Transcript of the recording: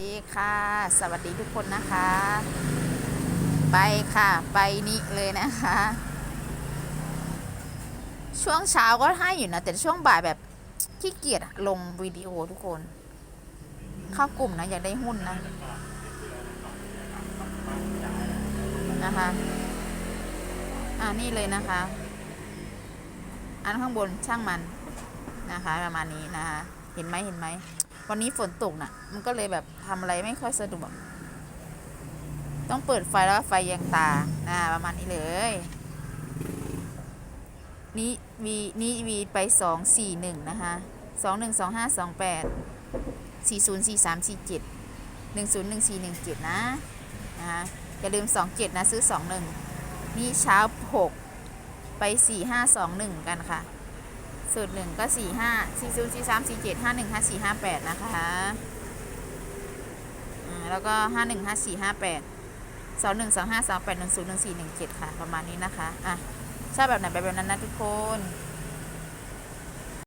ดีค่ะ สวัสดีทุกคนนะคะ ไปค่ะ ไปนี่เลยนะคะ ช่วงเช้าก็ให้อยู่นะ แต่ช่วงบ่ายแบบขี้เกียจลงวิดีโอทุกคน เข้ากลุ่มนะ อยากได้หุ้นนะ นะคะ อ่านี่เลยนะคะ อันข้างบนช่างมันนะคะ ประมาณนี้นะคะ เห็นไหมเห็นไหม วันนี้ฝนตกน่ะ มันก็เลยแบบทำอะไรไม่ค่อยสะดวก ต้องเปิดไฟแล้วไฟแยงตาอ่าประมาณนี้เลยนี่วีนี่วีไปสองสี่หนึ่งนะคะสองหนึ่งสองห้าสองแปดสี่ศูนย์สี่สามสี่เจ็ดหนึ่งศูนย์หนึ่งสี่หนึ่งเจ็ดนะนะคะอย่าลืมสองเจ็ดนะซื้อสองหนึ่งนี่เช้าหกไปสี่ห้าสองหนึ่งกันค่ะ สูตรหนึ่งก็สี่ห้าสี่ศูนย์สี่สามสี่เจ็ดห้าหนึ่งห้าสี่ห้าแปดนะคะแล้วก็ห้าหนึ่งห้าสี่ห้าแปดสองหนึ่งสองห้าสองแปดหนึ่งศูนย์หนึ่งสี่หนึ่งเจ็ดค่ะ ประมาณนี้นะคะ อะ ชอบแบบไหนไปแบบนั้นนะทุกคน